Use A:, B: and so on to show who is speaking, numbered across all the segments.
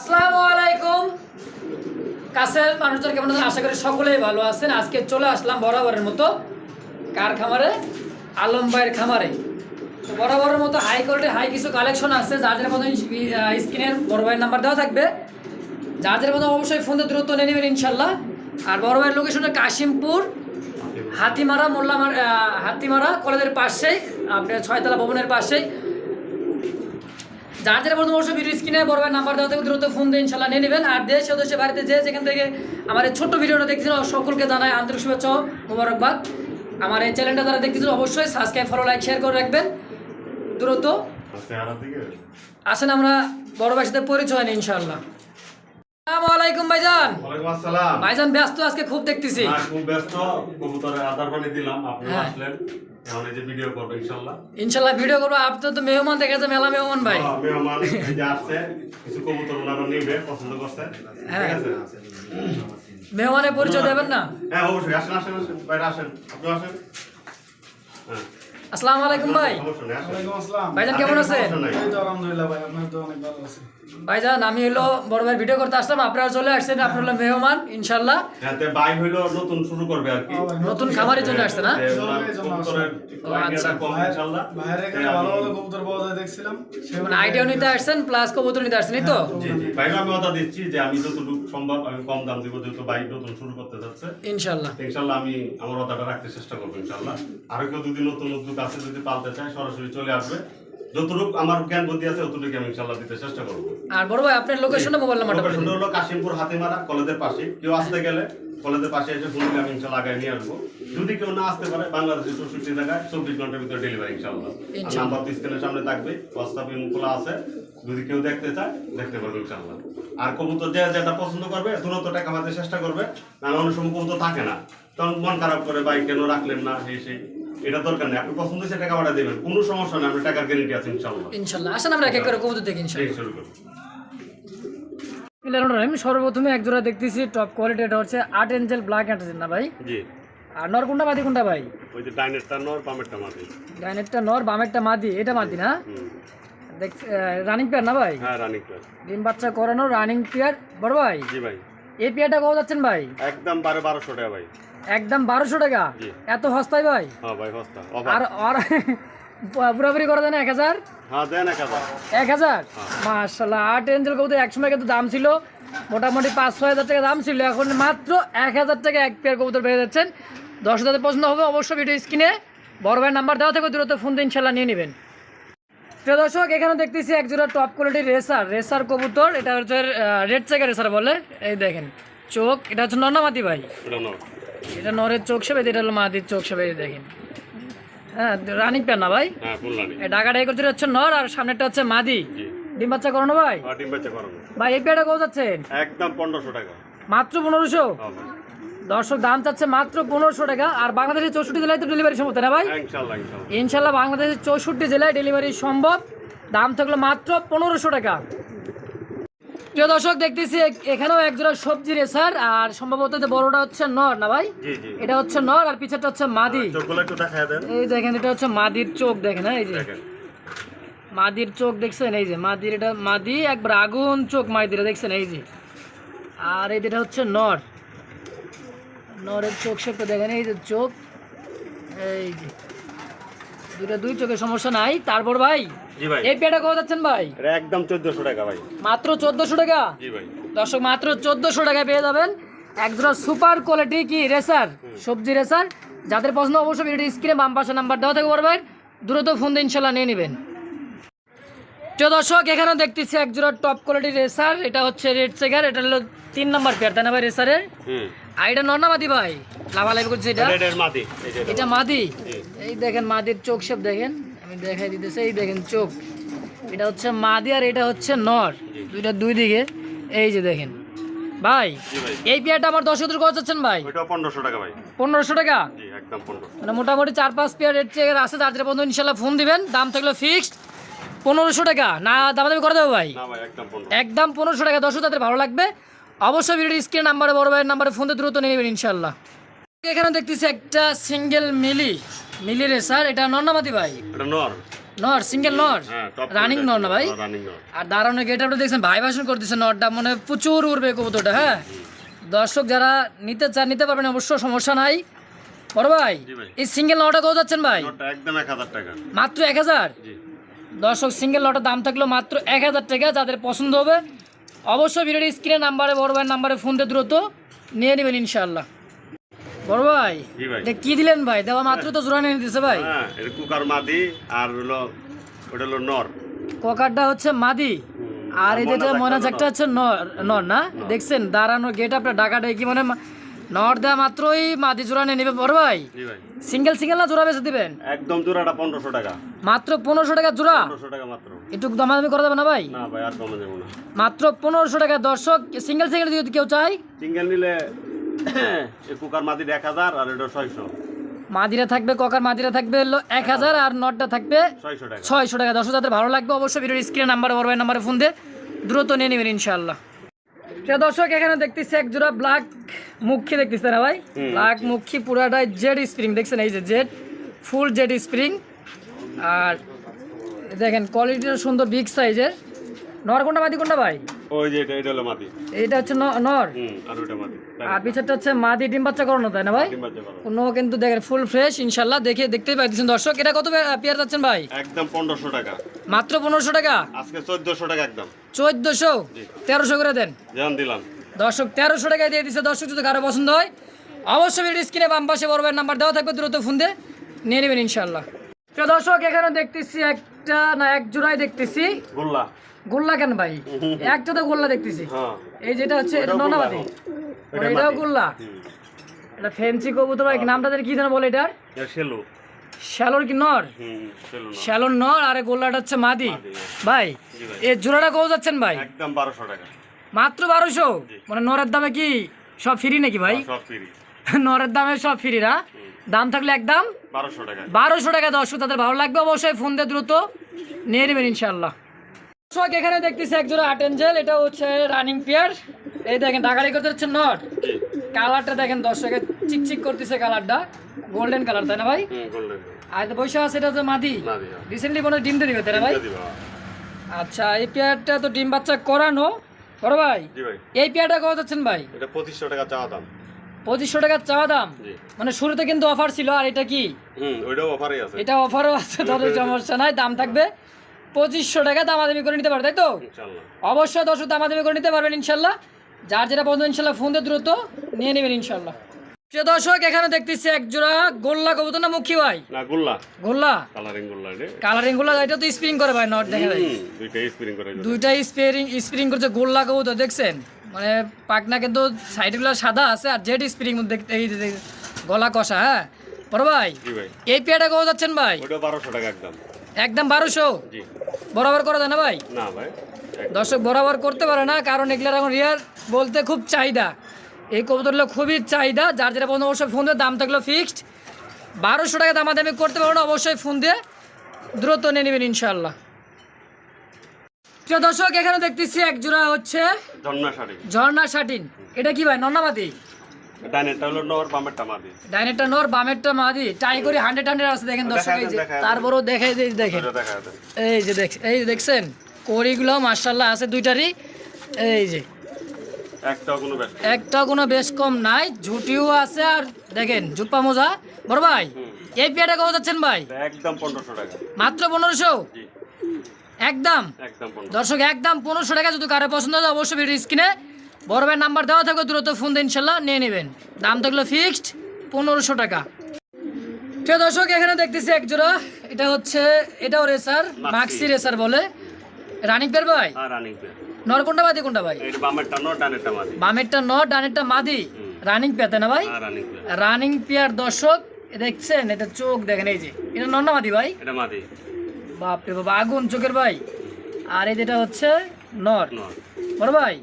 A: আসসালামু আলাইকুম। কাছের মানুষজন কেমন আশা করি সকলেই ভালো আছেন। আজকে চলে আসলাম বরাবরের মতো কার খামারে? আলম ভাইয়ের খামারে। বরাবরের মতো হাই কোয়ালিটি হাই কিছু কালেকশন আছে। যার মতো স্ক্রিনের বড় ভাইয়ের নাম্বার দেওয়া থাকবে। যার মতো অবশ্যই ফোন দ্রুত নিয়ে নেবেন ইনশাল্লাহ আর বড় ভাইয়ের লোকেশন কাশিমপুর, হাতিমারা, মোল্লা হাতিমারা কলেজের পাশেই আপনার ছয়তলা ভবনের পাশেই। যার যারা প্রথম অবশ্যই ভিডিও স্ক্রিনে বড় নাম্বার দেওয়া থেকে দ্রুত ফোন দিয়ে ইনশাল্লাহ নিয়ে নেবেন। আর দেশ সদস্য বাড়িতে যে যেখান থেকে আমার এই ছোট্ট ভিডিওটা দেখছেন সকলকে জানায় আন্তরিক শুভেচ্ছা মোবারকবাদ। আমার এই চ্যানেলটা যারা দেখতেছেন অবশ্যই সাবস্ক্রাইব ফলো লাইক শেয়ার করে রাখবেন। দ্রুত। আসেন আমরা বড় ভাইয়ের সাথে পরিচয় নিই ইনশাল্লাহ ভাইজান। ভাইজান ব্যস্ত আজকে খুব দেখতেছি।
B: খুব ব্যস্ত। কবুতরের আধার পানি দিলাম আপনি
A: হ্যাঁ।
B: আসলেন। এখন এই যে ভিডিও করব ইনশাল্লাহ।
A: ইনশাল্লাহ ভিডিও করব। আপনার তো মেহমান দেখা যায় মেলা মেহমান ভাই।
B: হ্যাঁ, মেহমান যে আসছে কিছু কবুতর ওনারা নিবে পছন্দ করছে।
A: হ্যাঁ।
B: ঠিক আছে?
A: মেহমানের পরিচয় দেবেন না?
B: হ্যাঁ অবশ্যই। আসেন আসেন আসেন। বাইরে আসেন। আপনি আসেন।
A: আসসালামু আলাইকুম ভাই।
B: সমস্যা
C: ওয়ালাইকুম আসসালাম।
A: ভাইজান কেমন আছেন?
C: এই তো আলহামদুলিল্লাহ ভাই আপনার তো অনেক ভালো আছে।
A: ভাইজান আমি হলো বড় ভাই ভিডিও করতে আসলাম আপনারা চলে আসছেন আপনার হলো মেহমান ইনশাল্লাহ
B: হ্যাঁ, ভাই হইল নতুন শুরু করবে আর কি।
A: নতুন খামারের জন্য আসছে না? আচ্ছা। মানে আইডিয়াও নিতে আসছেন প্লাস কবুতর নিতে আসছেন তো?
B: জি জি। ভাইকে আমি কথা দিচ্ছি যে আমি যতটুকু সম্ভব আমি কম দাম দিব যেহেতু বাইক নতুন শুরু করতে যাচ্ছে।
A: ইনশাল্লাহ
B: ইনশাল্লাহ আমি আমার কথাটা রাখতে চেষ্টা করব ইনশাল্লাহ আর কেউ যদি নতুন উদ্যোগ আছে যদি পালতে চায় সরাসরি চলে আসবে। যতটুকু আমার জ্ঞান বুদ্ধি আছে ততটুকু আমি ইনশাল্লাহ দিতে চেষ্টা করব।
A: আর বড় ভাই আপনার লোকেশনে মোবাইল নাম্বারটা বলে
B: লোকেশনটা হলো কাশিমপুর হাতিমারা কলেজের পাশে। কেউ আসতে গেলে কলেজের পাশে এসে ফোন আমি ইনশাল্লাহ আগে নিয়ে আসব। যদি কেউ না আসতে পারে বাংলাদেশের চৌষট্টি জায়গায় চব্বিশ ঘণ্টার ভিতরে ডেলিভারি ইনশাল্লাহ আর নাম্বার তো স্ক্রিনের সামনে থাকবে হোয়াটসঅ্যাপ খোলা আছে। যদি কেউ দেখতে চায় দেখতে পারবে ইনশাল্লাহ আর কবুতর যে যেটা পছন্দ করবে তুরন্ত টাকা আমাদের চেষ্টা করবে। না অনেক সময় কবুতর থাকে না। তখন মন খারাপ করে ভাই কেন রাখলেন না? এই সেই। এটা দরকার নেই। আপনি পছন্দ হয়েছে টাকা ভাড়া দেবেন। কোনো সমস্যা নেই আপনি টাকার গ্যারেন্টি আছে ইনশাল্লাহ
A: ইনশাল্লাহ আসেন আমরা এক এক করে কবুতর দেখি ইনশাল্লাহ
B: শুরু করুন।
A: আমি সর্বপ্রথমে এক জোড়া দেখতেছি টপ কোয়ালিটি এটা হচ্ছে আট এঞ্জেল ব্ল্যাক অ্যান্টাসিন না ভাই?
B: জি।
A: আর নর কোনটা মাদি কোনটা ভাই?
B: ওই যে ডাইনেরটা নর বামেরটা মাটি
A: ডাইনেরটা নর বামেরটা মাদি এটা মাদি না? দেখ রানিং পেয়ার না ভাই?
B: হ্যাঁ রানিং প্লেয়ার
A: ডিম বাচ্চা করানো রানিং পেয়ার বড় ভাই?
B: জি ভাই।
A: এই পেয়ারটা কত যাচ্ছেন ভাই?
B: একদম বারো বারোশো টাকা ভাই।
A: একদম বারোশো টাকা। এত সস্তায় ভাই?
B: হ্যাঁ
A: আর আর পুরোপুরি করে দেন এক হাজার?
B: হ্যাঁ এক হাজার।
A: এক হাজার? মার্শাল্লাহ আট এঞ্জেল কবুতর কিন্তু দাম ছিল মোটামুটি পাঁচ ছয় হাজার টাকা দাম ছিল এখন মাত্র এক হাজার টাকা এক পেয়ার কবুতর পেয়ে যাচ্ছেন দশ হাজার পছন্দ হবে অবশ্যই ভিডিও স্ক্রিনে। বড় ভাইয়ের নাম্বার দেওয়া থেকে দূরত্ব ফোন ইনশাল্লাহ নিয়ে নেবেন। প্রিয় দর্শক এখানে দেখতেছি এক জোড়া টপ কোয়ালিটির রেসার রেসার কবুতর। এটা হচ্ছে রেড চেকার রেসার বলে। এই দেখেন চোখ এটা হচ্ছে নর্নামাতি ভাই।
B: এটা
A: নরের চোখ সেবে এটা হলো মাদির চোখ সেবে দেখেন। হ্যাঁ রানিং পেয়ার না ভাই?
B: হ্যাঁ
A: এই করতে হচ্ছে নর আর সামনেরটা হচ্ছে মাদি। ডিম বাচ্চা করানো ভাই?
B: ডিম বাচ্চা করানো।
A: ভাই এই পেয়ারটা কত যাচ্ছেন?
B: একদম পনেরোশো টাকা।
A: মাত্র পনেরোশো?
B: হ্যাঁ
A: দর্শক দাম চাচ্ছে মাত্র পনেরোশো টাকা আর বাংলাদেশের চৌষট্টি জেলায় তো ডেলিভারি সম্ভব না ভাই?
B: হ্যাঁ, ইনশাল্লাহ
A: বাংলাদেশের চৌষট্টি জেলায় ডেলিভারি সম্ভব। দাম থাকল মাত্র পনেরোশো টাকা। প্রিয় দর্শক দেখতেছি এখানেও একজোড়া সবজি রেসার আর সম্ভবত বড়টা হচ্ছে নর না ভাই? এটা হচ্ছে নর আর পিছাটা হচ্ছে মাদি।
B: দেখা
A: এই দেখেন এটা হচ্ছে মাদির চোখ দেখেন হ্যাঁ, এই যে। মাদির চোখ দেখছেন এই যে মাদির এটা মাদি একবার আগুন চোখ মাদির দেখছেন এই যে। আর এই যেটা হচ্ছে নর। নরের চোখ শেপটা দেখেন এই যে চোখ এই যে। দুইটা দুই চোখের সমস্যা নাই। তারপর ভাই
B: জি ভাই।
A: এই পেটা কত যাচ্ছেন ভাই?
B: এটা একদম চোদ্দশো টাকা ভাই।
A: মাত্র টাকা?
B: জি ভাই।
A: দর্শক মাত্র টাকায় পেয়ে যাবেন একজোড়া সুপার কোয়ালিটি কি রেসার? সবজি রেসার। যাদের পছন্দ অবশ্যই স্ক্রিনে বাম পাশে নাম্বার দেওয়া পারবেন। দ্রুত ফোন দিয়ে ইনশাল্লাহ নিয়ে নেবেন। দর্শক এখানে দেখতেছি একজোড়া টপ কোয়ালিটি রেসার। এটা হচ্ছে রেড চেকার এটা হলো তিন নম্বর পেয়ার তাই না ভাই রেসারের? আর এটা নর্নামাদি ভাই? লাভালাভি করছে এটা? এটা। মাদি? এই দেখেন মাদির চোখ সব দেখেন। আমি দেখাই দিতেছি এই দেখেন চোখ। এটা হচ্ছে মাদি আর এটা হচ্ছে নর। দুইটা দুই দিকে। এই যে দেখেন। ভাই এই পেয়ারটা আমার দশ হাজার কত চাচ্ছেন ভাই?
B: পনেরোশো টাকা ভাই।
A: পনেরোশো টাকা?
B: জি একদম পনেরোশো।
A: মানে মোটামুটি চার পাঁচ পেয়ার রেট চেকের আছে তার বন্ধু ইনশাল্লাহ ফোন দিবেন। দাম থাকল ফিক্সড পনেরোশো টাকা। না দামাদামি করে দেবো ভাই?
B: একদম
A: একদম পনেরোশো টাকা দশ তাদের ভালো লাগবে। অবশ্যই ভিডিও স্ক্রিন নাম্বারে বড় ভাইয়ের নাম্বারে ফোন দিয়ে দ্রুত নিয়ে নেবেন ইনশাল্লাহ। এখানে দেখতেছি একটা সিঙ্গেল মিলি। মিলি স্যার এটা নন্নামাতি ভাই?
B: এটা নর।
A: নর সিঙ্গেল নর?
B: হ্যাঁ
A: রানিং নর না ভাই? আর দাঁড়ানো গেট আপনি দেখছেন ভাই ভাষণ করতেছে নটটা মানে প্রচুর উড়বে কবুতরটা হ্যাঁ? দর্শক যারা নিতে চান নিতে পারবেন অবশ্য সমস্যা নাই। বড় ভাই এই সিঙ্গেল নটা কত যাচ্ছেন ভাই?
B: একদম এক হাজার টাকা।
A: মাত্র এক হাজার? দর্শক সিঙ্গেল লটের দাম থাকল মাত্র এক হাজার টাকা যাদের পছন্দ হবে। অবশ্যই ভিডিওর স্ক্রিনে নাম্বারে বড় ভাইয়ের নাম্বারে ফোন দিয়ে দ্রুত নিয়ে নেবেন ইনশাল্লাহ বড় ভাই এটা কি দিলেন ভাই? দেওয়া মাত্র তো জোড়া নিয়ে দিতেছে ভাই।
B: হ্যাঁ এটা কুকার মাদি আর হলো ওটা হলো নর।
A: কোকারটা হচ্ছে মাদি। আর এই যেটা মনে একটা হচ্ছে নর নর না? দেখছেন দাঁড়ানো গেট আপনার ডাকাটা কি মানে নর দেওয়া মাত্রই মাদি জোড়া নিয়ে নেবে বড় ভাই? সিঙ্গেল সিঙ্গেল না জোড়া বেঁচে দিবেন?
B: একদম জোড়াটা পনেরোশো টাকা।
A: মাত্র পনেরোশো টাকা জোড়া?
B: টাকা মাত্র।
A: একটু দামাদামি করা যাবে না ভাই?
B: না ভাই আর কমে যাব না।
A: মাত্র পনেরোশো টাকা দর্শক সিঙ্গেল সিঙ্গেল যদি কেউ চাই
B: সিঙ্গেল নিলে কুকার মাদির এক হাজার আর এটা ছয়শো।
A: মাদিরা থাকবে ককার মাদিরা থাকবে হলো এক হাজার আর নটটা থাকবে
B: ছয়শো টাকা।
A: দশ যাদের ভালো লাগবে অবশ্যই ভিডিওর স্ক্রিনে নাম্বার বড় ভাই নাম্বারে ফোন দিয়ে দ্রুত নিয়ে নেবেন ইনশাল্লাহ প্রিয় দর্শক এখানে দেখতেছি এক জোড়া ব্ল্যাক মুখী দেখতেছে না ভাই। ব্ল্যাক মুখী পুরাটাই জেড স্প্রিং দেখছেন এই যে জেড ফুল জেড স্প্রিং আর দেখেন কোয়ালিটিটা সুন্দর বিগ সাইজের নর কোনটা মাদি কোনটা ভাই?
B: ওই যে এটা এটা হলো মাদি।
A: এইটা হচ্ছে নর?
B: আর ওইটা মাদি।
A: আর পিছারটা হচ্ছে মাদি ডিম বাচ্চা করানো তাই না ভাই?
B: ডিম বাচ্চা করো।
A: কোনো কিন্তু দেখেন ফুল ফ্রেশ ইনশাল্লাহ দেখে দেখতেই পাইতেছেন। দর্শক এটা কত পেয়ার যাচ্ছেন ভাই?
B: একদম পনেরোশো টাকা।
A: মাত্র পনেরোশো টাকা?
B: আজকে চোদ্দশো টাকা একদম।
A: চোদ্দশো?
B: জি।
A: করে দেন।
B: যেমন দিলাম।
A: দর্শক তেরোশো টাকায় দিয়ে দিচ্ছে দর্শক যদি কারও পছন্দ হয় অবশ্যই ভিডিও স্ক্রিনে বাম পাশে বড় নাম্বার দেওয়া থাকবে দ্রুত ফোন দিয়ে নিয়ে নেবেন প্রিয় দর্শক এখানে দেখতেছি একটা না এক জোড়াই দেখতেছি।
B: গোল্লা।
A: গোল্লা কেন ভাই? একটা তো গোল্লা দেখতেছি।
B: হ্যাঁ।
A: এই যেটা হচ্ছে এটা। এটাও। গোল্লা। এটা ফেন্সি কবুতর ভাই নামটা কি যেন বলে এটার?
B: শেলু।
A: শ্যালোর কি নর? শ্যালোর নর আর গোল্লাটা হচ্ছে মাদি।
B: মাদি,
A: ভাই। এই জোড়াটা কত যাচ্ছেন ভাই?
B: একদম বারোশো টাকা।
A: মাত্র বারোশো? মানে নরের দামে কি সব ফ্রি নাকি ভাই?
B: সব ফ্রি।
A: নরের দামে সব ফ্রি না? দাম থাকলে একদম?
B: বারোশো টাকা।
A: বারোশো টাকা দর্শক তাদের ভালো লাগবে অবশ্যই ফোন দিয়ে দ্রুত নিয়ে নেবেন ইনশাল্লাহ দর্শক এখানে দেখতেছি একজোড়া আট এঞ্জেল এটা হচ্ছে রানিং পেয়ার এই দেখেন ডাকারি করতে হচ্ছে নট কালারটা দেখেন দর্শকের চিকচিক করতেছে কালারটা গোল্ডেন কালার তাই না ভাই? আর আছে এটা হচ্ছে মাদি।
B: মাদি হ্যাঁ।
A: রিসেন্টলি মনে হয় ডিম দিয়ে দিবে তাই না ভাই? আচ্ছা এই পেয়ারটা তো ডিম বাচ্চা করানো। বড় ভাই এই পেয়ারটা কত যাচ্ছেন ভাই?
B: এটা পঁচিশশো টাকা চাওয়া দাম।
A: পঁচিশশো টাকার চাওয়া দাম? মানে শুরুতে কিন্তু অফার ছিল আর এটা কি? এটা অফারও আছে তাদের সমস্যা নাই দাম থাকবে। পঁচিশশো টাকা দামাদামি করে নিতে পারবে তাই তো? অবশ্যই দর্শক দামাদামি করে নিতে পারবেন ইনশাল্লাহ যার যেটা পছন্দ ইনশাল্লাহ ফোন দিয়ে দ্রুত নিয়ে নেবেন ইনশাল্লাহ প্রিয় দর্শক এখানে দেখতেছি এক জোড়া গোল্লা কবুতর না মুখী ভাই?
B: না গোল্লা।
A: গোল্লা?
B: কালারিং গোল্লা এটা।
A: কালারিংগুলো এটা তো স্প্রিং করে ভাই নট দেখে
B: হুম, দুইটা স্প্রিং করে
A: দুইটা স্প্রিং স্প্রিং করছে গোল্লা কবুতর দেখছেন? মানে পাকনা কিন্তু সাইডগুলো সাদা আছে আর জেড স্প্রিং দেখতে এই গলা কষা হ্যাঁ? বড় ভাই এই পেয়ারটা কত যাচ্ছেন ভাই?
B: টাকা একদম।
A: একদম বারোশো?
B: জি।
A: বরাবর করা যায় না ভাই?
B: না ভাই
A: দর্শক বরাবর করতে পারে না কারণ এগুলোর এখন রিয়ার বলতে খুব চাহিদা। এই কবুতরগুলো খুবই চাহিদা যার যেটা বন্ধু অবশ্যই ফোন দিয়ে দাম থাকল ফিক্সড বারোশো টাকা দামাদামি করতে পারব না অবশ্যই ফোন দিয়ে দ্রুত নিয়ে নেবেন ইনশাল্লাহ প্রিয় দর্শক এখানে দেখতেছি এক জোড়া হচ্ছে
B: জন্না শাড়ি।
A: ঝর্ণা শাটিন। এটা কি ভাই নন্নামাদি
B: ডাইনেরটা হলো নর বামেরটা মাদি।
A: ডাইনেরটা নর বামেরটা মাদি। টাই করে হান্ড্রেড হান্ড্রেড আছে দেখেন দর্শক এই যে
B: দেখায় দেন।
A: তারপরেও দেখেন।
B: ওইটা দেখা যাবে
A: এই যে দেখ এই দেখছেন কড়িগুলো মার্শাল্লাহ আছে দুইটারই। এই যে।
B: একটাও কোনো ব্যস্ত
A: একটা কোনো বেশ কম নাই ঝুটিও আছে আর দেখেন জুপ্পা মোজা। বড় ভাই এই পেয়ারটা কত যাচ্ছেন ভাই?
B: একদম পনেরোশো টাকা।
A: মাত্র পনেরোশো? একদম?
B: একদম
A: দর্শক একদম পনেরোশো টাকা যদি কারও পছন্দ হয় অবশ্যই ভিডিও স্ক্রিনে বড় ভাইয়ের নাম্বার দেওয়া থাকবে দ্রুত ফোন দিয়ে ইনশাল্লাহ নিয়ে নেবেন। দাম থাকল ফিক্সড পনেরোশো টাকা। প্রিয় দর্শক এখানে দেখতেছি এক জোড়া। এটা হচ্ছে এটাও রেসার মাক্সি রেসার বলে। রানিং পেয়ার ভাই?
B: আর রানিং
A: নর কোনটা মাদি কোনটা ভাই?
B: বামেরটা নর ডানেরটা মাদি।
A: নর রানিং পেয়াতে না ভাই?
B: রানিং পে
A: পেয়ার দর্শক দেখছেন এটা চোখ দেখেন এই যে। এটা নন্না মাদি ভাই? বাপরে বাবা আগুন চোখের ভাই। আর এই যেটা হচ্ছে নর। বড় ভাই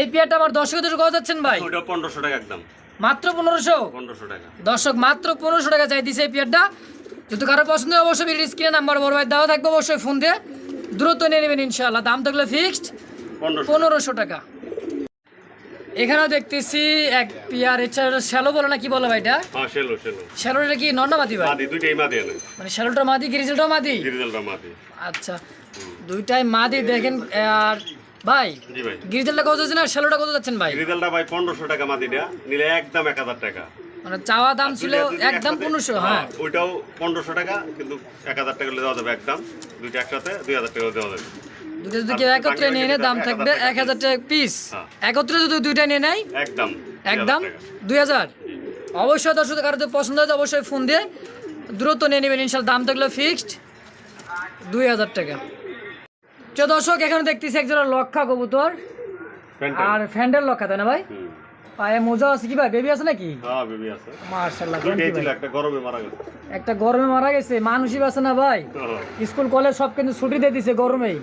A: এই পেয়ারটা আমার দর্শকদের কত যাচ্ছেন ভাই?
B: ওইটা পনেরোশো টাকা একদম।
A: মাত্র পনেরোশো?
B: পনেরোশো টাকা।
A: দর্শক মাত্র পনেরোশো টাকা চাই দিছে এই পেয়ারটা। যদি কারও পছন্দ হয় অবশ্যই ভিডিও স্ক্রিনে নাম্বার বড় ভাই দেওয়া থাকবে অবশ্যই ফোন দিয়ে দ্রুত নিয়ে নেবেন ইনশাআল্লাহ। দাম থাকলে ফিক্সড
B: পনেরোশো।
A: টাকা। এখানেও দেখতেছি এক পিয়ার এছাড়া শ্যালো বলে না কি বলে ভাই এটা শ্যালোটা কি নন্না মাদি ভাই?
B: মাদি দুইটাই মাদি
A: মানে শ্যালোটা মাদি গ্রিজেলটাও মাদি?
B: গিরিজালটা মাদি।
A: আচ্ছা। দুইটাই মা মাদি দেখেন আর ভাই গ্রিজেলটা কত যাচ্ছেন আর শ্যালোটা কত যাচ্ছেন ভাই?
B: গিরিজালটা ভাই পনেরোশো টাকা মাদি দেয়া নিলে একদম এক হাজার টাকা।
A: মানে চাওয়া দাম ছিল একদম পনেরোশো হ্যাঁ
B: ওইটাও পনেরোশো টাকা কিন্তু এক হাজার টাকা দেওয়া যাবে একদম। দুইটা একসাথে দুই হাজার টাকা দেওয়া যাবে।
A: দুটো যদি কেউ একত্রে নিয়ে নেয় দাম থাকবে এক হাজার টাকা পিস
B: হ্যাঁ।
A: একত্রে যদি দুইটা নিয়ে নেয়?
B: একদম
A: একদম দুই হাজার। অবশ্যই দর্শক কারও যদি পছন্দ হয় অবশ্যই ফোন দিয়ে দ্রুত নিয়ে নেবেন। ইনশাল দাম থাকল ফিক্সড দুই হাজার টাকা। তো দর্শক এখানে দেখতেছি একজোড়া লক্ষা কবুতর। আর ফ্যান্ডেল লক্ষা তাই না ভাই? পায়ে মোজা আছে কি ভাই? বেবি আছে নাকি?
B: হ্যাঁ বেবি আছে। একটা গরমে মারা গেছে।
A: একটা গরমে মারা গেছে মানুষই বাসে না ভাই। স্কুল কলেজ সব কিন্তু ছুটি দিয়ে দিছে গরমেই।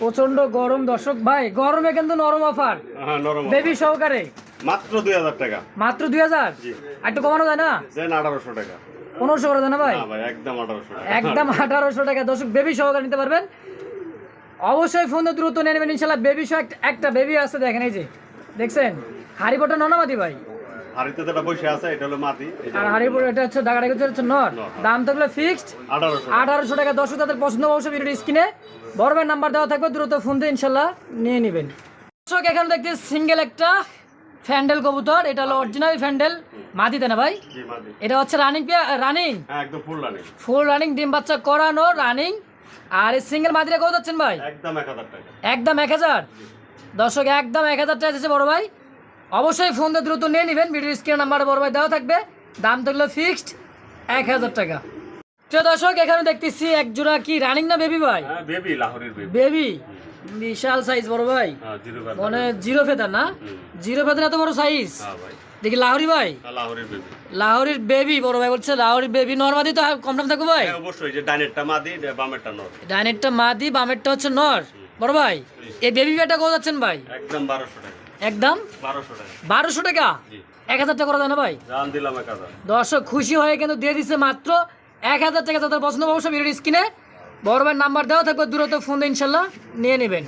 B: প্রচণ্ড গরম।
A: দর্শক ভাই। গরমে কিন্তু নরম অফার
B: হ্যাঁ
A: বেবি সহকারে।
B: মাত্র দুই হাজার টাকা।
A: মাত্র দুই হাজার?
B: জি।
A: একটু কমানো যায় না?
B: দেন আঠারোশো টাকা।
A: পনেরোশো করে দেয় না ভাই?
B: না ভাই একদম আঠারোশো টাকা।
A: একদম আঠারোশো টাকা। দর্শক বেবি সহকারে নিতে পারবেন। অবশ্যই ফোনে দ্রুত নিয়ে নেবেন ইনশাল্লাহ বেবি সহ একটা- বেবি আছে দেখেন এই যে। দেখছেন? হারিবোটা ননামাদি ভাই?
B: হাড়িতে যেটা বসে আছে এটা হলো মাটি
A: আর হারিবোট এটা হচ্ছে ডাকাডাকি হচ্ছে নর।
B: নর।
A: দাম থাকলে ফিক্সড
B: আঠারোশো
A: টাকা। দর্শক তাদের পছন্দ অবশ্যই ভিডিও স্ক্রিনে ভাইয়ের নাম্বার দেওয়া থাকবে দ্রুত ফোন দিয়ে ইনশাল্লাহ নিয়ে নেবেন। দর্শক এখানে দেখতে সিঙ্গেল একটা ফ্যান্ডেল কবুতর এটা হলো অরিজিনাল ফ্যান্ডেল মাদিতে না ভাই? এটা হচ্ছে রানিং রানিং
B: হ্যাঁ একদম ফুল রানি
A: ফুল রানিং ডিম বাচ্চা করানো রানিং আর এই সিঙ্গেল মাদিরা কত যাচ্ছেন ভাই?
B: একদম এক হাজার টাকা।
A: একদম এক হাজার? দর্শক একদম এক হাজার টাকা দিচ্ছে বড় ভাই। অবশ্যই ফোন দিয়ে দ্রুত নিয়ে নেবেন। ভিডিও স্ক্রিন নাম্বার বড় ভাই দেওয়া থাকবে। দাম থাকল ফিক্সড এক হাজার টাকা। তো দর্শক এখানে দেখতেছি এক জোড়া কি রানিং না বেবি ভাই?
B: হ্যাঁ বেবি লাহোরের বেবি
A: বেবি বিশাল সাইজ বড় ভাই।
B: হ্যাঁ
A: মানে জিরো ফেদার না? জিরো ফেদার এত বড় সাইজ
B: হ্যাঁ ভাই।
A: দেখি লাহোরি ভাই।
B: হ্যাঁ, বেবি
A: লাহোরির বেবি বড় ভাই বলছে লাহোরির বেবি নর্মাদি তো কম দাম থাকবে ভাই?
B: হ্যাঁ অবশ্যই যে ডাইনেরটা মাদি বামেরটা নর।
A: ডাইনেরটা মাদি বামেরটা হচ্ছে নর। বড় ভাই এই বেবি ব্যাটা কত যাচ্ছেন ভাই?
B: একদম বারোশো টাকা।
A: একদম?
B: বারোশো টাকা।
A: বারোশো টাকা?
B: জি।
A: এক হাজার টাকা করা যায় না ভাই?
B: জান দিলাম এক হাজার।
A: দর্শক খুশি হয়ে কিন্তু দিয়ে দিচ্ছে মাত্র এক হাজার টাকা। যাদের পছন্দ অবশ্যই ভিডিও স্ক্রিনে বড় ভাইয়ের নাম্বার দেওয়া থাকবে দূরত্ব ফোন দিয়ে ইনশাল্লাহ নিয়ে নেবেন।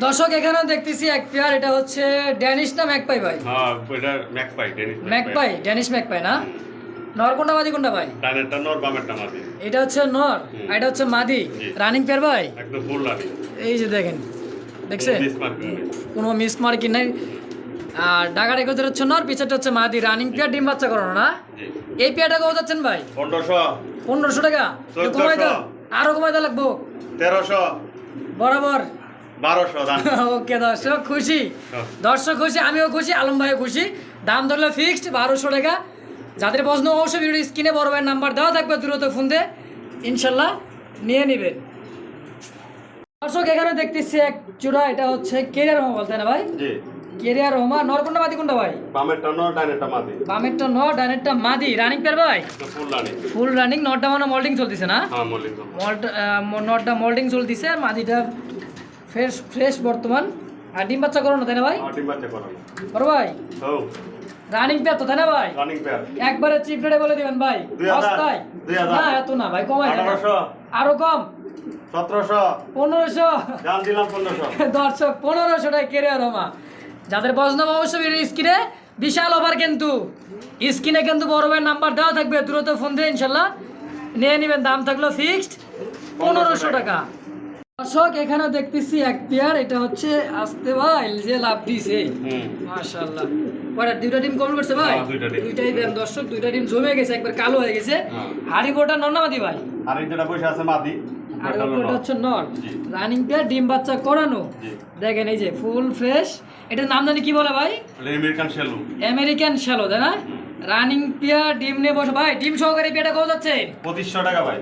A: দর্শক এখানে দেখতেছি এক পেয়ার এটা হচ্ছে ড্যানিশ না ম্যাকপাই ভাই?
B: হ্যাঁ এটা magpie tennis
A: magpie Danish magpie না? নর কোনটা মাদি কোনটা ভাই?
B: নর বামেরটা মাদি।
A: এটা হচ্ছে নর আর এটা হচ্ছে মাদি। রানিং পেয়ার ভাই?
B: একদম ফুল রানি
A: এই যে দেখেন দেখছেন? কোনো মিস মার্কি নাই। আর ডাকা রেখে হচ্ছে নর পিছাটা হচ্ছে মাদি। রানিং পেয়ার ডিম বাচ্চা করানো না? এই পেয়ারটা কত যাচ্ছেন ভাই?
B: পনেরোশো।
A: পনেরোশো টাকা? কমাই দাও আরও কমাই দেওয়া লাগবো।
B: তেরোশো।
A: বরাবর।
B: বারোশো
A: ওকে দর্শক খুশি? দর্শক খুশি? আমিও খুশি আলম ভাইও খুশি। দাম ধরলে ফিক্সড বারোশো টাকা। যাদের পছন্দ অবশ্যই ভিডিও স্ক্রিনে বড় ভাইয়ের নাম্বার দেওয়া থাকবে দ্রুত ফোন দিয়ে ইনশাল্লাহ নিয়ে নেবেন দর্শক এখানে দেখতেছি এক চূড়া এটা হচ্ছে কেরিয়ার হোমা বলতে না ভাই? কেরিয়ার হোমা নরকোনটা মাদি কোনটা ভাই?
B: বামেরটা নর ডাইনেরটা মাদি।
A: বামেরটা ন ডানেরটা মাদি। রানিং পেয়ার ভাই?
B: ফুল রানি
A: ফুল রানিং মানে মোল্ডিং চলতেছে না?
B: হ্যাঁ
A: মলটা নটটা মোল্ডিং চলতেছে আর মাদিটা ফ্রেশ ফ্রেশ বর্তমান। আর ডিম বাচ্চা করো না তাই না ভাই?
B: ডিম বাচ্চা করানো
A: বড় ভাই? রানিং পেয়ার তো তাই না ভাই?
B: রানিং পেয়ার
A: একবারে চিপ রেটে বলে দিবেন ভাই। সস্তায়। না এত না ভাই কমাই দেন। আরও কম?
B: সতেরোশো।
A: পনেরোশো?
B: দাম দিলাম পনেরোশো।
A: দর্শক পনেরোশো টাকা কেড়ে রমা যাদের হবে অবশ্যই স্ক্রিনে বিশাল অফার কিন্তু। স্ক্রিনে কিন্তু বড় ভাইয়ের নাম্বার দেওয়া থাকবে দ্রুত ফোন দিয়ে ইনশাল্লাহ। নিয়ে নেবেন দাম থাকল ফিক্সড পনেরোশো টাকা। দর্শক এখানে দেখতেছি এক পেয়ার এটা হচ্ছে আসতে ভাই যে লাভ দিছে মাশাআল্লাহ। পরে দুইটা ডিম কমন করছে ভাই?
B: হ্যাঁ।
A: দুইটাই দেন দর্শক দুইটা ডিম জমে গেছে একবার কালো হয়ে গেছে।
B: হ্যাঁ।
A: হাড়ি বোটা নন্নামাদি ভাই?
B: আর এই যেটা বসে আছে মাদি
A: আর
B: ওটা হলো
A: ওটা
B: নর।
A: হচ্ছে নর। রানিং পেয়ার ডিম বাচ্চা করানো। দেখেন এই যে ফুল ফ্রেশ এটার নাম জানি কি বলে ভাই?
B: আমেরিকান
A: শ্যালো তাই না? রানিং পেয়ার ডিম নিয়ে বসে। ভাই ডিম সহকারে পেয়ারটা কত যাচ্ছে?
B: পঁচিশশো টাকা ভাই।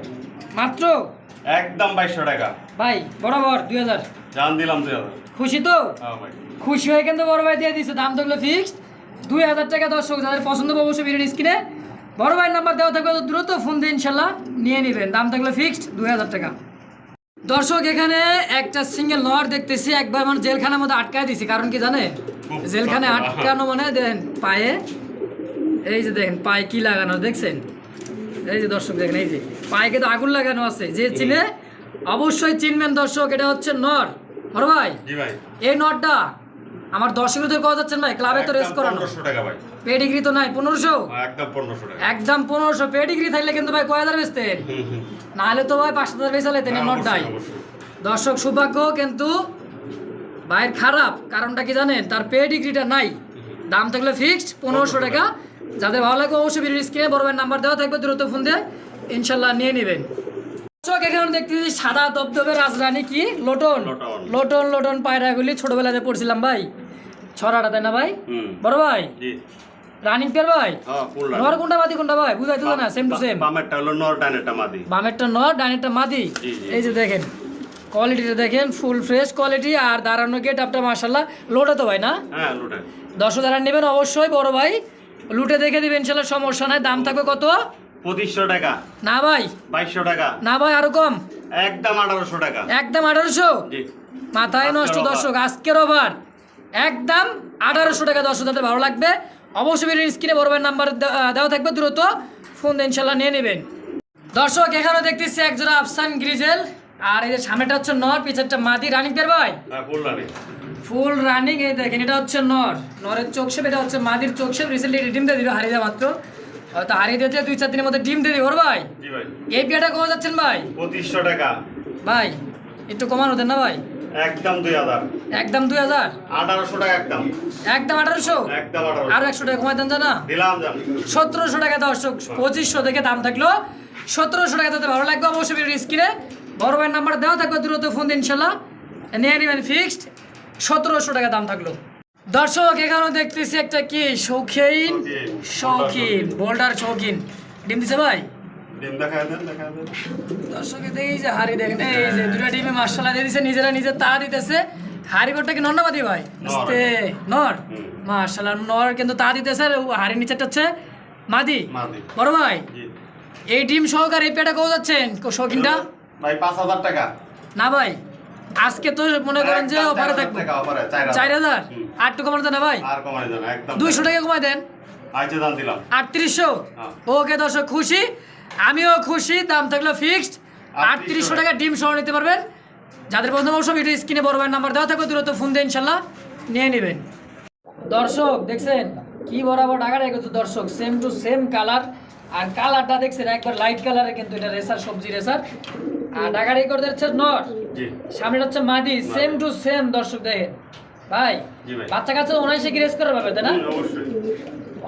A: মাত্র?
B: একদম বাইশশো টাকা।
A: ভাই বরাবর দুই হাজার।
B: জান দিলাম দুই হাজার।
A: খুশি তো?
B: হ্যাঁ ভাই।
A: খুশি হয়ে কিন্তু বড় ভাই দিয়ে দিচ্ছে দাম থাকল ফিক্সড দুই হাজার টাকা দর্শক যাদের পছন্দ অবশ্যই ভিডিও স্ক্রিনে বড় ভাইয়ের নাম্বার দেওয়া থাকবে তো দ্রুত ফোন দিয়ে ইনশাল্লাহ নিয়ে নেবেন। দাম থাকল ফিক্সড দুই হাজার টাকা। দর্শক এখানে একটা সিঙ্গেল নর দেখতেছি। একবার মানে জেলখানার মধ্যে আটকায় দিছি। কারণ কি জানে? জেলখানে আটকানো মানে দেখেন পায়ে এই যে দেখেন পায়ে কি লাগানো দেখছেন? এই যে দর্শক দেখেন এই যে পায়ে কিন্তু আগুন লাগানো আছে। যে চিনে অবশ্যই চিনবেন দর্শক এটা হচ্ছে নর। বড় ভাই?
B: জি ভাই।
A: এই নটটা আমার দর্শকদের কথা যাচ্ছেন ভাই? ক্লাবে তো রেস করানো।
B: 1500 টাকা ভাই।
A: পেডিগ্রি তো নাই পনেরোশো?
B: হ্যাঁ, একদম পনেরোশো
A: পেডিগ্রি থাকলে কিন্তু ভাই কয় হাজার বেচতেন। নাহলে তো ভাই পাঁচ হাজার বেচা লেতেন
B: হ্যাঁ, অবশ্যই।
A: দর্শক সৌভাগ্য কিন্তু ভাইয়ের খারাপ। কারণটা কি জানেন? তার পেডিগ্রিটা নাই। দাম থাকলে ফিক্সড পনেরোশো টাকা। যাদের ভালো লাগে অবশ্যই ভিডিও স্ক্রিনে বড় ভাইয়ের নাম্বার দেওয়া থাকবে দ্রুত ফোন দিয়ে ইনশাল্লাহ নিয়ে নেবেন। এখানে দেখতেছি সাদা দবদবে রাজরানী কি? লোটন।
B: লোটন।
A: লোটন পায়রাগুলি ছোটবেলাতে পড়ছিলাম ভাই। ছড়াটা তাই না ভাই? বড় ভাই? রানিং পেয়ার ভাই?
B: হ্যাঁ,
A: নর কোনটা মাদি কোনটা ভাই? না সেম টু সেম
B: বামেরটা হলো নর ডানেরটা মাদি।
A: বামেরটা নর ডানেরটা মাদি?
B: জি, জি।
A: এই যে দেখেন কোয়ালিটিটা দেখেন ফুল ফ্রেশ কোয়ালিটি আর দাঁড়ানো গেট আপনার মার্শাল্লাহ লোটে তো ভাই না?
B: হ্যাঁ
A: দশ হাজার নেবেন অবশ্যই বড় ভাই লুটে দেখে দিবেন ইনশাল্লাহ সমস্যা নাই। দাম থাকবে কত?
B: পঁচিশশো টাকা।
A: না ভাই।
B: বাইশশো টাকা।
A: না ভাই আরও কম?
B: একদম আঠারোশো টাকা।
A: একদম আঠারোশো?
B: জি।
A: মাথায় নষ্ট। দর্শক আজকের ওভার একদম আঠারোশো টাকা দশ হাজার ভালো লাগবে অবশ্যই ভিডিওর স্ক্রিনে বড় নাম্বার দেওয়া থাকবে দ্রুত। ফোন দিয়ে ইনশাল্লাহ নিয়ে নেবেন। দর্শক এখানে দেখতেছি একজোড়া আফসান গ্রিজেল। আর এই যে সামনেটা হচ্ছে নর পিছেরটা মাদি। রানিং পেয়ার ভাই?
B: হ্যাঁ ফুল রানিং
A: এই দেখেন এটা হচ্ছে নর। নরের চোখ শেপ এটা হচ্ছে মাদির চোখ শেপ রিসেন্টলি ডিম দিয়ে দিবে হারিয়ে মাত্র। হয়তো হারিয়ে দিতে দুই চার দিনের মধ্যে ডিম দিয়ে দিবে। ওর ভাই? এই কমা যাচ্ছেন ভাই?
B: পঁচিশশো টাকা।
A: ভাই একটু কমানো দেন না ভাই?
B: একদম দুই হাজার।
A: একদম দুই হাজার?
B: আঠারোশো টাকা একদম।
A: একদম আঠারোশো?
B: একদম
A: আরও একশো টাকা কমাই দেন না
B: দিলাম
A: সতেরোশো টাকা দর্শক পঁচিশশো থেকে দাম থাকল। সতেরোশো টাকা তাতে ভালো লাগবে অবশ্যই স্ক্রিনে বড় ভাইয়ের নাম্বার দেওয়া থাকবে দ্রুত ফোন দিন ইনশাল্লাহ। নিয়ে নেবেন ফিক্সড সতেরোশো টাকা দাম থাকল। দর্শক এখানে দেখতেছি একটা কি? শৌখিন? শৌখিন বোল্ডার শৌখিন। ডিম দিছে ভাই?
B: ডিম দেখা দেন দেখা দেন।
A: দর্শকে দেখি যে হাড়ি দেখেন এই যে দুটা ডিমে মার্শাল্লাহ দিয়ে দিছে নিজেরা নিজে তা দিতেছে। হাড়ি কি ভাই? আস্তে নর?
B: হুম।
A: মার্শাল্লাহ নর কিন্তু তা দিতেছে নিচেটা হচ্ছে মাদি। বড় ভাই? এই ডিম সহকারে এই পেটা কোথাও যাচ্ছেন শৌখিনটা?
B: ভাই পাঁচ হাজার টাকা।
A: না ভাই? আজকে তো মনে করেন যে অফারে থাকবে।
B: চার হাজার। হুম।
A: আট কমাতে না ভাই?
B: আর
A: দুইশো টাকা কমাই দেন। আটত্রিশশো?
B: হ্যাঁ।
A: ওকে দর্শক খুশি? আমিও খুশি দাম থাকল ফিক্সড আটত্রিশশো টাকা ডিম সহ নিতে পারবেন। যাদের প্রথম অবশ্য ভিডিও স্ক্রিনে বড় ভাইয়ের নাম্বার দেওয়া থাকবে দ্রুত ফোন দিয়ে ইনশাল্লাহ নিয়ে নেবেন। দর্শক দেখছেন? কি বরাবর টাকাটা কিন্তু দর্শক? সেম টু সেম কালার আর কালারটা দেখছেন একবার লাইট কালারে কিন্তু এটা রেসার সবজি রেসার আর ডাকারি করতে হচ্ছে নট
B: জি।
A: সামনে হচ্ছে মাদি সেম টু সেম দর্শক দেখেন। ভাই
B: জি ভাই।
A: বাচ্চা কাছে অনায়াসে কি রেস করে পাবে তাই না?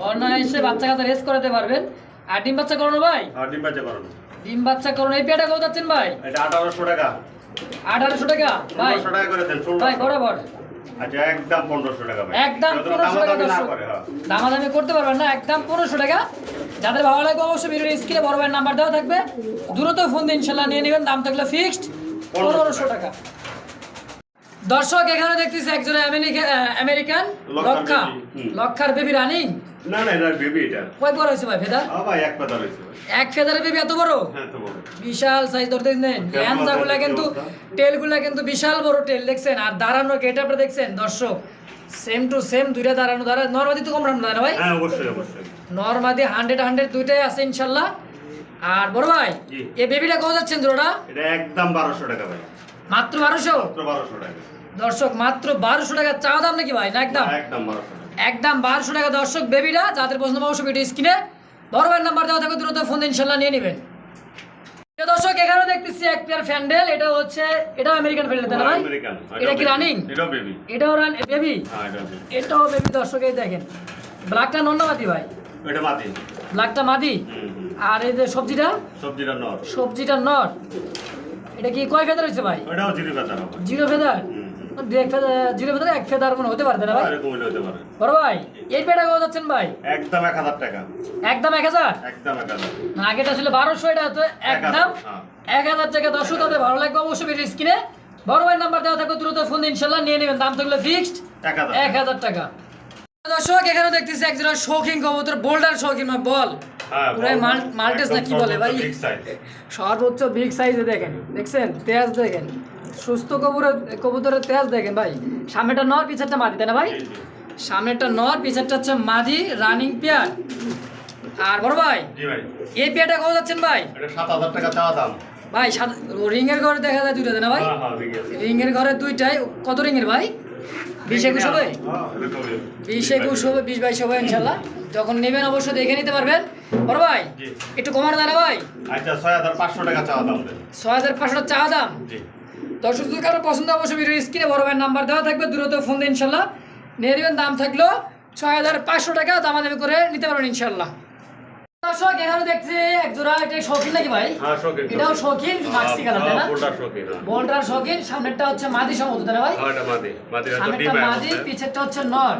A: অনায়াসে বাচ্চা কাছে রেস করাতে পারবেন। আর ডিম বাচ্চা করানো ভাই?
B: ডিম বাচ্চা করানো।
A: ডিম বাচ্চা করানো এই পেয়াটা কত যাচ্ছেন ভাই?
B: এটা আঠারোশো টাকা।
A: আঠারোশো টাকা? ভাই।
B: পনেরোশো টাকা করে দেন
A: ভাই বরাবর।
B: আচ্ছা একদম টাকা ভাই।
A: একদম
B: যত
A: পনেরোশো টাকা দর্শক।
B: হ্যাঁ।
A: দামাদামি করতে পারবেন না একদম পনেরোশো টাকা। যাদের ভালো লাগবে অবশ্যই ভিডিওর স্ক্রিনে বড় ভাইয়ের নাম্বার দেওয়া থাকবে। দ্রুত ফোন নিয়ে নেবেন দাম থাকলে ফিক্সড পনেরোশো টাকা। দর্শক এখানে দেখতেছি একজন আমেরিকান
B: লক্ষার
A: লক্ষা। লক্ষার বেবি রানিং।
B: না না এটা বেবি এটা।
A: কয় বড় হয়েছে ভাই ফেদার?
B: ভাই এক রয়েছে
A: এক ফেদারের বেবি এত বড়?
B: হ্যাঁ তো বলো
A: বিশাল সাইজ ধরতে নেন
B: কেমন
A: কিন্তু? টেলগুলা কিন্তু বিশাল বড় টেল দেখছেন? আর দাঁড়ানো গেটআপটা দেখছেন? দর্শক সেম টু সেম দুইটা দাঁড়ানো। দাঁড়া নর্মাদি তো কম রান না ভাই?
B: হ্যাঁ অবশ্যই অবশ্যই।
A: নর্মাদি হান্ড্রেড হান্ড্রেড দুইটাই আছে ইনশাল্লাহ। আর বড় ভাই। এই বেবিটা কত যাচ্ছেন জোড়া?
B: এটা একদম বারোশো টাকা ভাই।
A: মাত্র বারোশো?
B: মাত্র বারোশো টাকা।
A: দর্শক মাত্র বারোশো টাকা চা দাম নাকি ভাই? না একদম?
B: একদম বারোশো টাকা।
A: দর্শক বেবিটা যাদের পছন্দ অবশ্যই ভিডিও স্ক্রিনে ভাইয়ের নাম্বার দেওয়া থাকবে দ্রুত ফোন ইনশাল্লাহ নিয়ে নেবেন। দর্শক এখানেও দেখতেছি এক পেয়ার ফ্যান্ডেল এটা হচ্ছে এটাও আমেরিকান ফ্যান্ডেল তাই ভাই? এটা কি রানিং
B: এটাও বেবি
A: এটাও রান বেবি
B: হ্যাঁ।
A: এটাও বেবি দর্শক এই দেখেন। ব্ল্যাকটা নন্নামাতি ভাই?
B: এটা মাটি।
A: ব্ল্যাকটা মাদি। আর এই যে সবজিটা?
B: সবজিটা নর।
A: সবজিটা নট এটা কি কয় ফেদার হয়েছে ভাই?
B: ওটাও জিরি হবে।
A: জিরো ফেদার
B: হুম, হুম।
A: এক ফেদার জিরো ফেদার এক ফেদার হতে পারবে না ভাই।
B: এরকম হতে পারে
A: বড় ভাই এই পেটা কত যাচ্ছেন ভাই?
B: একদম এক হাজার টাকা।
A: একদম এক হাজার?
B: একদম এক হাজার।
A: না আগেটা ছিল বারোশো এটা তো একদম
B: হ্যাঁ।
A: এক হাজার টাকা দর্শক তাদের ভালো লাগবে অবশ্যই ভিডিও স্ক্রিনে। বড় ভাইয়ের নাম্বার দেওয়া থাকবে দ্রুত ফোন নিয়ে নেবেন। দাম থাকলে ফিক্সড
B: এক হাজার।
A: এক হাজার টাকা। দর্শক এখানে দেখতেছি একজন শৌখিন কবুতর বোল্ডার শৌখিন বল।
B: হ্যাঁ,
A: পুরাই
B: বল,
A: মাল- মাল্টেস না কি বলে ভাই?
B: সর্বোচ্চ big
A: সর্বোচ্চ বিগ সাইজে দেখেন। দেখছেন? তেজ দেখেন। সুস্থ কবুতরের কবুতরের তেজ দেখেন ভাই। সামনেটা নর পিছারটা মাদি তাই না ভাই। সামনেটা নর পিছারটা হচ্ছে মাদি রানিং পেয়ার আর বড় ভাই
B: জি ভাই।
A: এই পেয়ারটা কত যাচ্ছেন ভাই?
B: এটা সাত হাজার টাকা চাওয়া দাম।
A: ভাই রিং এর ঘরে দেখা যায় দুইটা না ভাই?
B: হ্যাঁ হ্যাঁ
A: রিং এর ঘরে দুইটাই। কত রিং এর ভাই? বিশ একুশ হবে?
B: হ্যাঁ,
A: বিশ একুশ হবে বিশ বাইশ হবে ইনশাল্লাহ। যখন নেবেন অবশ্যই দেখে নিতে পারবেন। বড় ভাই একটু কমানো যায় না ভাই?
B: আচ্ছা ছয় হাজার পাঁচশো টাকা চাওয়া দাম
A: ছয় হাজার পাঁচশো চা দাম?
B: জি।
A: দর্শক যদি কারও পছন্দ অবশ্যই ভিডিও স্ক্রিনে বড় ভাইয়ের নাম্বার দেওয়া থাকবে দ্রুত ফোন দিয়ে ইনশাল্লাহ নিয়ে নেবেন। দাম থাকল ছয় হাজার পাঁচশো টাকা দামাদামি করে নিতে পারবেন ইনশাল্লাহ। দর্শক এখানে দেখছি এক জোড়া এটা শৌখিন নাকি ভাই?
B: হ্যাঁ শৌখিন
A: এটাও শৌখিন। মাক্সি কালার তাই না?
B: ফুলটা শৌখিন হ্যাঁ।
A: বলটার শৌখিন সামনেরটা হচ্ছে মাদি সমত তাই না ভাই?
B: হ্যাঁ, এটা মাদি।
A: সামনেরটা মাদি পিছেরটা হচ্ছে নর।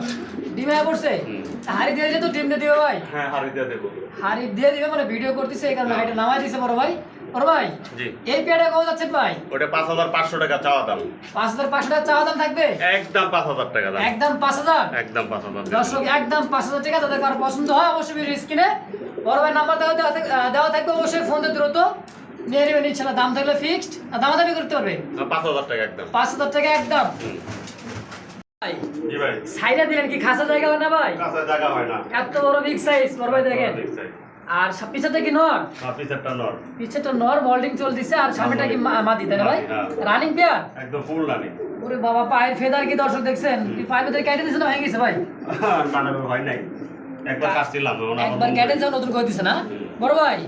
A: ডিমে পড়ছে?
B: হুম।
A: হাড়ি দিয়ে দিলে তো ডিম দিয়ে দিবে ভাই।
B: হ্যাঁ হাড়ি দিয়ে দেবো।
A: হাড়ি দিয়ে দিবে মানে ভিডিও করতেছে এই কারণে এটা নামাই দিছে বড় ভাই। বড় ভাই
B: জি।
A: এই পেয়ারটা কত যাচ্ছেন ভাই?
B: ওটা পাঁচ হাজার পাঁচশো টাকা চাওয়া দাম।
A: পাঁচ হাজার পাঁচশো টাকা চাওয়া দাম থাকবে?
B: একদম পাঁচ হাজার টাকা দাম।
A: একদম পাঁচ হাজার?
B: একদম পাঁচ হাজার টাকা।
A: দর্শক একদম পাঁচ হাজার টাকা তাদের কারও পছন্দ হয় অবশ্যই ভিডিও স্ক্রিনে বড় ভাই নাম্বার দেওয়া দেওয়া থাক- আহ, দেওয়া থাকবে অবশ্যই ফোন দিয়ে দ্রুত। নিয়ে নেবেন দাম থাকলে ফিক্সড দামাদামি করতে পারবে?
B: হ্যাঁ, পাঁচ হাজার টাকা একদম।
A: টাকা ভাই
B: জি ভাই।
A: সাইডে দিলেন কি খাসা জায়গা হয় না ভাই?
B: কাছে জায়গা হয় না।
A: এত বড় বিগ সাইজ বড় ভাই দেখেন। আর পিছেরটা কি নর?
B: হ্যাঁ, পিছেরটা নর।
A: মল্ডিং চলতেছে আর সামনেটা কি মাদি তাই ভাই?
B: হ্যাঁ।
A: রানিং পেয়ার
B: একদম ফুল রানি
A: ওরে বাবা পায়ের ফেদার কি দর্শক দেখছেন? কি পায়ের ফেদার কেটে দিছে না ভেঙে গেছে ভাই?
B: হয় নাই। একবার কাটছিলাম
A: একবার কেটে যাও নতুন করে দিছে না? বড় ভাই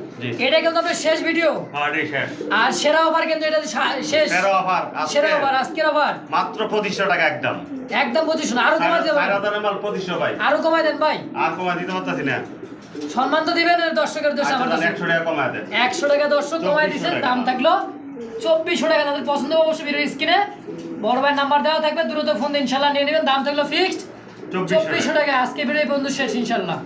A: এটা কিন্তু আপনার শেষ ভিডিও
B: হ্যাঁ।
A: আর সেরা অফার কিন্তু এটা শেষ।
B: offer, আজকে।
A: সেরা অফার আজকের অফার
B: মাত্র পঁচিশশো টাকা একদম।
A: একদম আরও কমাই
B: ভাই।
A: আরও কমাই দেন ভাই।
B: আর কমায় দিতে পারতেছি না।
A: সম্মান তো দিবেন দর্শকের দোষ আমার
B: আচ্ছা,
A: কাছে
B: একশো টাকা কমায় দেন।
A: একশো টাকা দর্শক কমাই দিছে দাম থাকল চব্বিশশো টাকা। তাদের পছন্দ অবশ্যই ভিডিও স্ক্রিনে বড় ভাই নাম্বার দেওয়া থাকবে দ্রুত ফোন দিন ইনশাল্লাহ নিয়ে নেবেন দাম থাকল ফিক্সড
B: 2400
A: চব্বিশশো টাকা। আজকে ভিডিও বন্ধু শেষ ইনশাল্লাহ